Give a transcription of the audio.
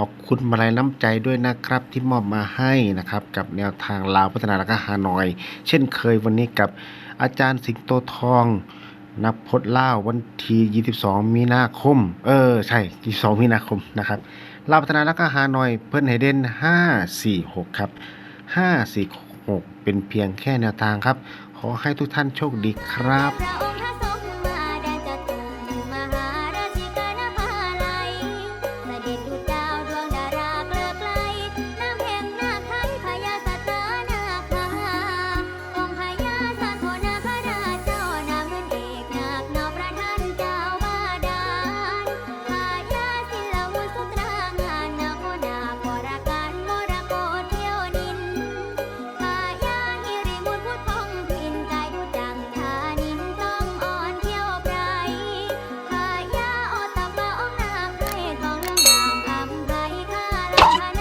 ขอบคุณมาลัยน้ำใจด้วยนะครับที่มอบมาให้นะครับ กับแนวทางลาวพัฒนาและก็ฮานอย เช่นเคยวันนี้กับอาจารย์สิงโตทองนับพดล่าวันที่22 มีนาคม เออ ใช่ 22 มีนาคมนะครับลาวพัฒนาและก็ฮานอยเพิ่นให้เด่น546 ครับ 546 เป็นเพียงแค่แนวทางครับ ขอให้ทุกท่านโชคดีครับร